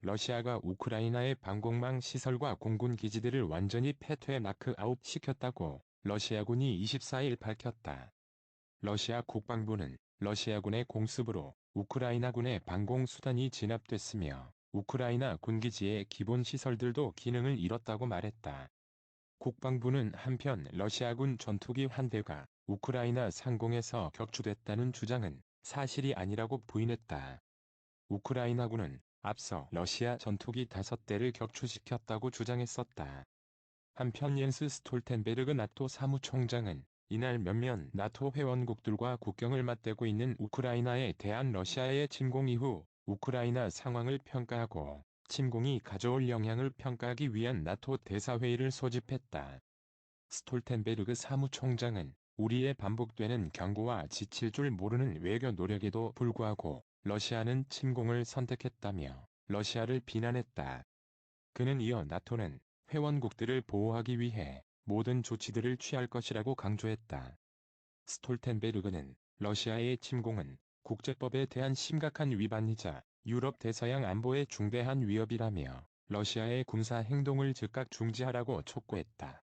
러시아가 우크라이나의 방공망 시설과 공군 기지들을 완전히 패퇴 나크아웃 시켰다고 러시아군이 24일 밝혔다. 러시아 국방부는 러시아군의 공습으로 우크라이나군의 방공수단이 진압됐으며 우크라이나 군기지의 기본 시설들도 기능을 잃었다고 말했다. 국방부는 한편 러시아군 전투기 한 대가 우크라이나 상공에서 격추됐다는 주장은 사실이 아니라고 부인했다. 우크라이나군은 앞서 러시아 전투기 5대를 격추시켰다고 주장했었다. 한편 옌스 스톨텐베르그 나토 사무총장은 이날 몇몇 나토 회원국들과 국경을 맞대고 있는 우크라이나에 대한 러시아의 침공 이후 우크라이나 상황을 평가하고 침공이 가져올 영향을 평가하기 위한 나토 대사회의를 소집했다. 스톨텐베르그 사무총장은 우리의 반복되는 경고와 지칠 줄 모르는 외교 노력에도 불구하고 러시아는 침공을 선택했다며 러시아를 비난했다. 그는 이어 나토는 회원국들을 보호하기 위해 모든 조치들을 취할 것이라고 강조했다. 스톨텐베르그는 러시아의 침공은 국제법에 대한 심각한 위반이자 유럽 대서양 안보에 중대한 위협이라며 러시아의 군사 행동을 즉각 중지하라고 촉구했다.